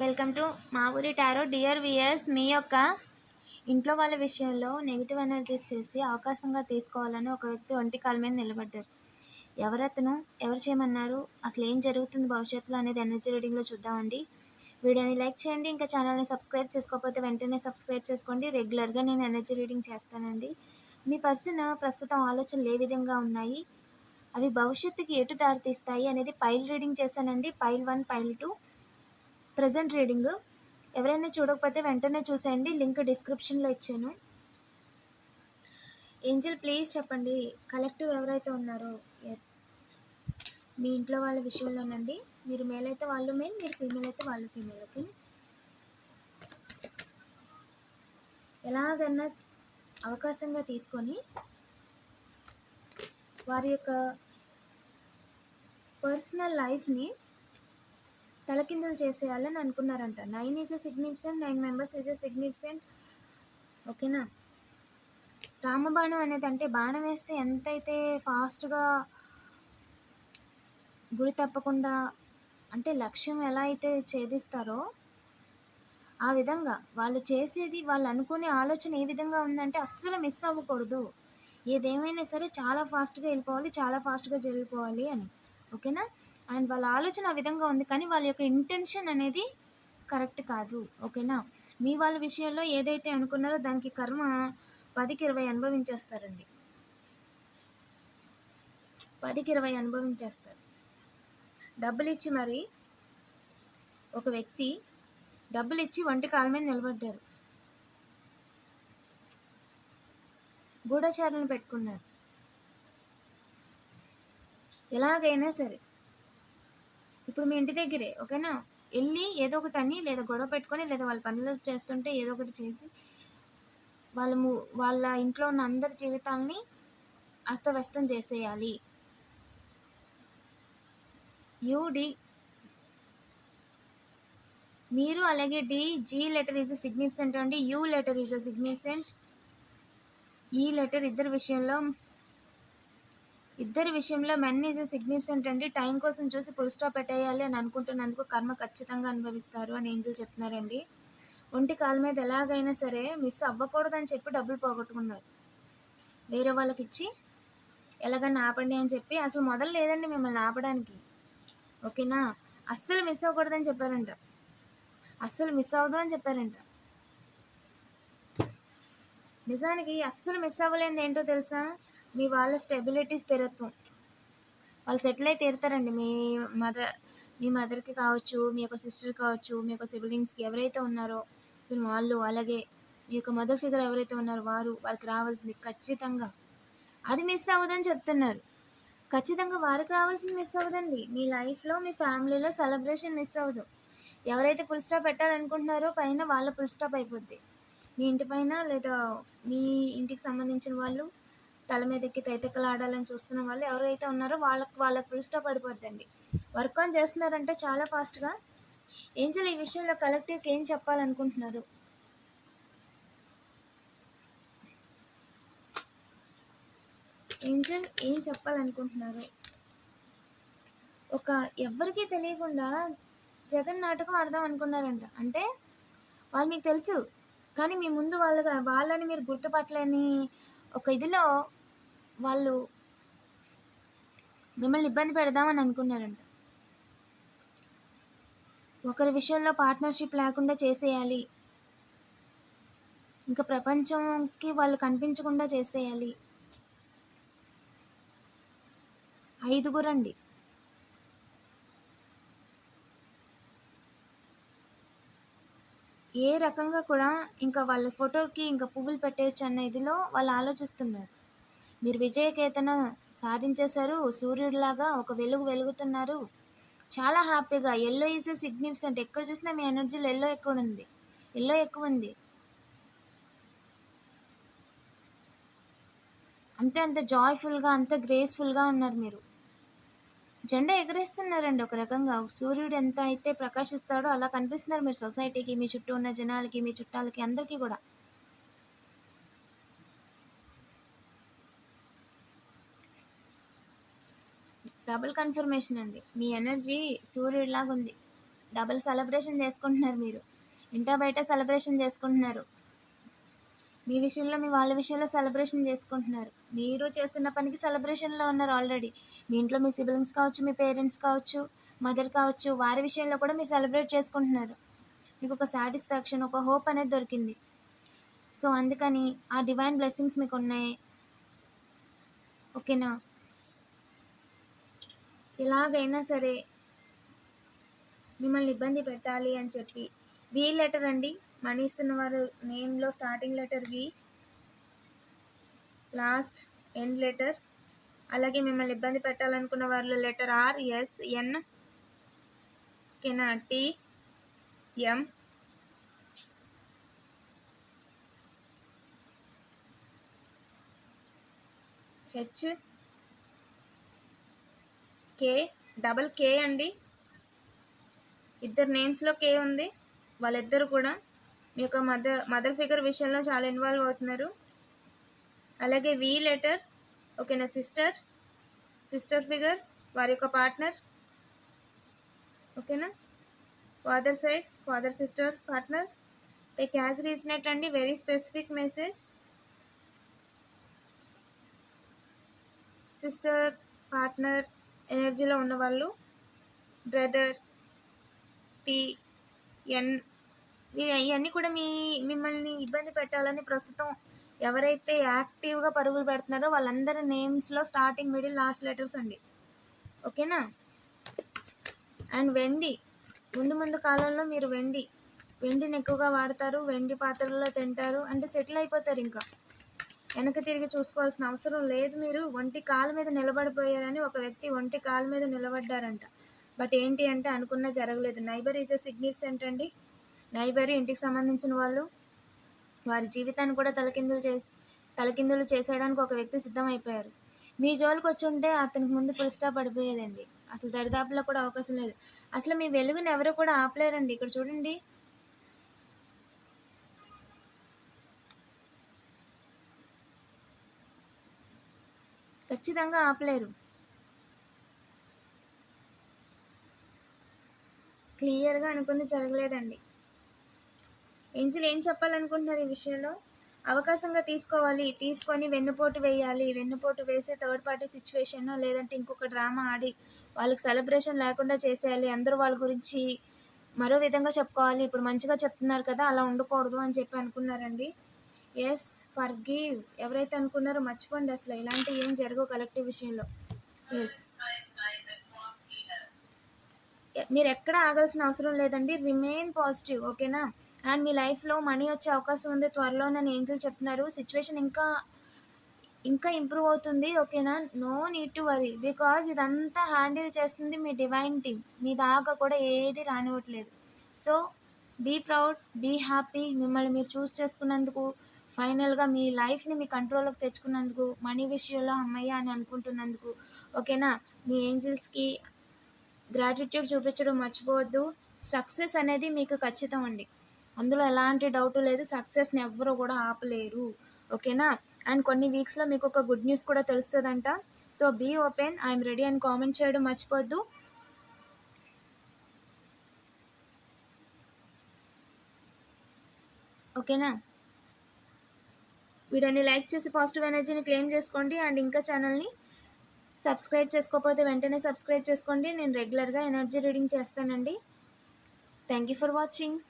Welcome to మా ఊరి tarot. Dear weirs మీ యొక్క ఇంట్లో వాళ్ళ విషయంలో నెగిటివ్ ఎనర్జీస్ చేసి అవకాశంగా తీసుకోవాలని ఒక వ్యక్తి ఒంటి కాల మీద నిలబడ్డారు. ఎవరతను ఎవరు చేయమన్నారు అసలు ఏం జరుగుతుంది భవిష్యత్తులో అనేది ఎనర్జీ రీడింగ్లో చూద్దామండి. వీడియోని లైక్ చేయండి ఇంకా ఛానల్ని సబ్స్క్రైబ్ చేసుకోకపోతే వెంటనే సబ్స్క్రైబ్ చేసుకోండి. రెగ్యులర్గా నేను ఎనర్జీ రీడింగ్ చేస్తానండి. మీ పర్సన్ ప్రస్తుతం ఆలోచనలు ఏ విధంగా ఉన్నాయి? అవి భవిష్యత్తుకి ఎటు దారితీస్తాయి అనేది పైల్ రీడింగ్ చేశానండి. File one file two. Present reading. ఎవరైనా చూడకపోతే వెంటనే చూసేయండి. లింక్ డిస్క్రిప్షన్లో ఇచ్చాను. ఏంజల్ ప్లీజ్ చెప్పండి. కలెక్టివ్ ఎవరైతే ఉన్నారో ఎస్ మీ ఇంట్లో వాళ్ళ విషయంలోనండి. మీరు మేల్ అయితే వాళ్ళు మేల్ మీరు ఫీమేల్ అయితే వాళ్ళు ఫీమేల్ ఓకే ఎలాగన్నా అవకాశంగా తీసుకొని వారి యొక్క పర్సనల్ లైఫ్ని తలకిందులు చేసేయాలని అనుకున్నారంట. Nine is a significant nine members is a significant ఓకేనా? రామబాణం అనేది అంటే బాణం వేస్తే ఎంతైతే ఫాస్ట్గా గురి తప్పకుండా అంటే లక్ష్యం ఎలా అయితే ఛేదిస్తారో ఆ విధంగా వాళ్ళు చేసేది వాళ్ళు అనుకునే ఆలోచన ఏ విధంగా ఉందంటే అస్సలు మిస్ అవ్వకూడదు. ఏదేమైనా సరే చాలా ఫాస్ట్గా వెళ్ళిపోవాలి చాలా ఫాస్ట్గా జరిగిపోవాలి అని. ఓకేనా? అండ్ వాళ్ళ ఆలోచన ఆ విధంగా ఉంది. కానీ వాళ్ళ యొక్క ఇంటెన్షన్ అనేది కరెక్ట్ కాదు. ఓకేనా? మీ వాళ్ళ విషయంలో ఏదైతే అనుకున్నారో దానికి కర్మ పదికి ఇరవై అనుభవించేస్తారండి. పదికి ఇరవై అనుభవించేస్తారు. డబ్బులు ఇచ్చి మరి ఒక వ్యక్తి డబ్బులు ఇచ్చి ఒంటి కాల మీద నిలబడ్డారు. గూఢచారులను పెట్టుకున్నారు. ఎలాగైనా సరే. ఇప్పుడు మీ ఇంటి దగ్గరే ఓకేనా? వెళ్ళి ఏదో ఒకటి అని లేదా గొడవ పెట్టుకొని లేదా వాళ్ళ పనులు చేస్తుంటే ఏదో ఒకటి చేసి వాళ్ళము వాళ్ళ ఇంట్లో ఉన్న అందరి జీవితాల్ని అస్తవ్యస్తం చేసేయాలి. యూడి మీరు అలాగే D G letter is significant అండి. యూ లెటర్ ఈజ్ సిగ్నిఫిసెంట్ ఈ లెటర్ ఇద్దరి విషయంలో ఇద్దరి విషయంలో మెన్ ఈజ్ సిగ్నిఫికెంట్ అండి. టైం కోసం చూసి ఫుల్ స్టాప్ పెట్టేయాలి అని అనుకుంటున్నందుకు కర్మ ఖచ్చితంగా అనుభవిస్తారు అని ఏంజల్ చెప్తున్నారండి. ఒంటి కాలు మీద ఎలాగైనా సరే మిస్ అవ్వకూడదని చెప్పి డబ్బులు పోగొట్టుకున్నారు. వేరే వాళ్ళకి ఇచ్చి ఎలాగైనా ఆపండి అని చెప్పి అసలు మొదలు లేదండి మిమ్మల్ని ఆపడానికి. ఓకేనా? అస్సలు మిస్ అవ్వకూడదని చెప్పారంట. అస్సలు మిస్ అవ్వదు అని చెప్పారంట. నిజానికి అస్సలు మిస్ అవ్వలేదు ఏంటో తెలుసా? మీ వాళ్ళ స్టెబిలిటీ స్థిరత్వం. వాళ్ళు సెటిల్ అయితే తీరుతారండి. మీ మదర్ మీ మదర్కి కావచ్చు మీ యొక్క సిస్టర్ కావచ్చు మీ యొక్క సిబ్లింగ్స్కి ఎవరైతే ఉన్నారో మీరు వాళ్ళు అలాగే మీ యొక్క మదర్ ఫిగర్ ఎవరైతే ఉన్నారో వారు వారికి రావాల్సింది ఖచ్చితంగా. అది మిస్ అవ్వదని చెప్తున్నారు. ఖచ్చితంగా వారికి రావాల్సింది మిస్ అవ్వదండి. మీ లైఫ్లో మీ ఫ్యామిలీలో సెలబ్రేషన్ మిస్ అవ్వదు. ఎవరైతే ఫుల్ స్టాప్ పెట్టాలనుకుంటున్నారో పైన వాళ్ళ ఫుల్ స్టాప్ అయిపోద్ది. మీ ఇంటి పైన లేదా మీ ఇంటికి సంబంధించిన వాళ్ళు తల మీద ఎక్కి తైతెక్కలు ఆడాలని చూస్తున్న వాళ్ళు ఎవరైతే ఉన్నారో వాళ్ళకి వాళ్ళకి ఫుల్ పడిపోద్దండి వర్క్ ఆన్ చేస్తున్నారంటే చాలా ఫాస్ట్గా ఏంజల్ ఈ విషయంలో కలెక్టివ్కి ఏం చెప్పాలనుకుంటున్నారు? ఏంజల్ ఏం చెప్పాలనుకుంటున్నారు? ఒక ఎవ్వరికీ తెలియకుండా జగన్ నాటకం ఆడదాం అనుకున్నారంట. అంటే వాళ్ళు మీకు తెలుసు కానీ మీ ముందు వాళ్ళ వాళ్ళని మీరు గుర్తుపట్టలేని ఒక ఇదిలో వాళ్ళు మిమ్మల్ని ఇబ్బంది పెడదామని అనుకున్నారంట. ఒకరి విషయంలో పార్ట్నర్షిప్ లేకుండా చేసేయాలి. ఇంకా ప్రపంచంకి వాళ్ళు కనిపించకుండా చేసేయాలి. ఐదుగురండి. ఏ రకంగా కూడా ఇంకా వాళ్ళ ఫోటోకి ఇంకా పువ్వులు పెట్టేయచ్చు అన్న ఇదిలో వాళ్ళు ఆలోచిస్తున్నారు. మీరు విజయకేతనం సాధించేశారు సూర్యుడిలాగా ఒక వెలుగు వెలుగుతున్నారు. చాలా హ్యాపీగా ఎల్లో ఈజ్ ఎ సిగ్నిఫికెంట్ ఎక్కడ చూసినా మీ ఎనర్జీలో ఎల్లో ఎక్కువ ఉంది. ఎల్లో ఎక్కువ ఉంది. అంతే అంత జాయ్ఫుల్గా అంత గ్రేస్ఫుల్గా ఉన్నారు మీరు. జెండా ఎగరేస్తున్నారండి ఒక రకంగా. సూర్యుడు ఎంత అయితే ప్రకాశిస్తాడో అలా కనిపిస్తున్నారు మీరు సొసైటీకి మీ చుట్టూ ఉన్న జనాలకి మీ చుట్టాలకి అందరికీ కూడా. డబుల్ కన్ఫర్మేషన్ అండి. మీ ఎనర్జీ సూర్యుడిలాగా ఉంది డబుల్ సెలబ్రేషన్ చేసుకుంటున్నారు మీరు. ఇంటా బయట సెలబ్రేషన్ చేసుకుంటున్నారు. మీ విషయంలో మీ వాళ్ళ విషయంలో సెలబ్రేషన్ చేసుకుంటున్నారు. మీరు చేస్తున్న పనికి సెలబ్రేషన్లో ఉన్నారు ఆల్రెడీ. మీ ఇంట్లో మీ సిబ్లింగ్స్ కావచ్చు మీ పేరెంట్స్ కావచ్చు మదర్ కావచ్చు వారి విషయంలో కూడా మీరు సెలబ్రేట్ చేసుకుంటున్నారు. మీకు ఒక సాటిస్ఫాక్షన్ ఒక హోప్ అనేది దొరికింది. సో అందుకని ఆ డివైన్ బ్లెస్సింగ్స్ మీకు ఉన్నాయి. ఓకేనా? ఎలాగైనా సరే మిమ్మల్ని ఇబ్బంది పెట్టాలి అని చెప్పి వీ లెటర్ అండి. మనీ ఇస్తున్న వారు నేమ్లో starting letter V last end letter అలాగే మిమ్మల్ని ఇబ్బంది పెట్టాలనుకున్న వారిలో letter R S N కెనా T M H K double K అండి. ఇద్దరు నేమ్స్లో కే ఉంది. వాళ్ళిద్దరు కూడా మీ యొక్క మదర్ మదర్ ఫిగర్ విషయంలో చాలా ఇన్వాల్వ్ అవుతున్నారు. అలాగే వి లెటర్ ఓకేనా సిస్టర్? సిస్టర్ ఫిగర్ వారి యొక్క పార్ట్నర్. ఓకేనా? Father side father sister partner. Take as resonate అండి? Very specific message. Sister partner ఎనర్జీలో ఉన్నవాళ్ళు. బ్రదర్ పి ఎన్ ఇవన్నీ కూడా మీ మిమ్మల్ని ఇబ్బంది పెట్టాలని ప్రస్తుతం ఎవరైతే యాక్టివ్గా పరుగులు పెడుతున్నారో వాళ్ళందరి నేమ్స్లో స్టార్టింగ్ మిడిల్ లాస్ట్ లెటర్స్ అండి. ఓకేనా? అండ్ వెండి. ముందు ముందు కాలంలో మీరు వెండి వెండిని ఎక్కువగా వాడతారు వెండి పాత్రల్లో తింటారు అంటే సెటిల్ అయిపోతారు ఇంకా. వెనక తిరిగి చూసుకోవాల్సిన అవసరం లేదు మీరు. ఒంటి కాలు మీద నిలబడిపోయారని ఒక వ్యక్తి ఒంటి కాలు మీద నిలబడ్డారంట. బట్ ఏంటి అంటే అనుకున్న జరగలేదు. నైబర్ ఈజ్ అ సిగ్నిఫిసెంట్ అండి. నైబర్ ఇంటికి సంబంధించిన వాళ్ళు వారి జీవితాన్ని కూడా తలకిందులు చే తలకిందులు చేసేయడానికి ఒక వ్యక్తి సిద్ధమైపోయారు. మీ జోలికి వచ్చి ఉంటే అతనికి ముందు పులిస్టా పడిపోయేదండి. అసలు దరిదాపులో కూడా అవకాశం లేదు. అసలు మీ వెలుగుని ఎవరు కూడా ఆపలేరండి. ఇక్కడ చూడండి. ఖచ్చితంగా ఆపలేరు. క్లియర్గా అనుకుని జరగలేదండి. ఏంజిల్ ఏం చెప్పాలనుకుంటున్నారు ఈ విషయంలో? అవకాశంగా తీసుకోవాలి తీసుకొని వెన్నుపోటు వేయాలి. వెన్నుపోటు వేసే థర్డ్ పార్టీ సిచ్యువేషన్ లేదంటే ఇంకొక డ్రామా ఆడి వాళ్ళకి సెలబ్రేషన్ లేకుండా చేసేయాలి. అందరూ వాళ్ళ గురించి మరో విధంగా చెప్పుకోవాలి. ఇప్పుడు మంచిగా చెప్తున్నారు కదా అలా ఉండకూడదు అని చెప్పి అనుకున్నారండి. ఎస్ ఫర్ గివ్ ఎవరైతే అనుకున్నారో మర్చిపోండి అసలు. ఇలాంటి ఏం జరగవు కలెక్టివ్ విషయంలో. ఎస్ మీరు ఎక్కడ ఆగాల్సిన అవసరం లేదండి. రిమైన్ పాజిటివ్ ఓకేనా అండ్ మీ లైఫ్లో మనీ వచ్చే అవకాశం ఉంది. త్వరలో నన్ను ఏంజల్ చెప్తున్నారు. సిచ్యువేషన్ ఇంకా ఇంకా ఇంప్రూవ్ అవుతుంది. ఓకేనా? No need to worry. Because ఇదంతా హ్యాండిల్ చేస్తుంది మీ డివైన్ టీమ్. మీ దాకా కూడా ఏది రానివ్వట్లేదు. So be proud be happy. మిమ్మల్ని మీరు చూస్ చేసుకున్నందుకు ఫైనల్గా మీ లైఫ్ని మీ కంట్రోల్లోకి తెచ్చుకున్నందుకు మనీ విషయంలో అమ్మయ్య అని అనుకుంటున్నందుకు ఓకేనా? మీ ఏంజిల్స్కి గ్రాటిట్యూడ్ చూపించడం మర్చిపోవద్దు. సక్సెస్ అనేది మీకు ఖచ్చితం అండి. అందులో ఎలాంటి డౌట్ లేదు. సక్సెస్ని ఎవ్వరూ కూడా ఆపలేరు. ఓకేనా అండ్ కొన్ని వీక్స్లో మీకు ఒక గుడ్ న్యూస్ కూడా తెలుస్తుందంట. So be open I'm ready అని కామెంట్ చేయడం మర్చిపోద్దు. ఓకేనా వీడియోని లైక్ చేసి పాజిటివ్ ఎనర్జీని క్లెయిమ్ చేసుకోండి. అండ్ ఇంకా ఛానల్ని సబ్స్క్రైబ్ చేసుకోకపోతే వెంటనే సబ్స్క్రైబ్ చేసుకోండి. నేను రెగ్యులర్గా ఎనర్జీ రీడింగ్ చేస్తానండి. Thank you for watching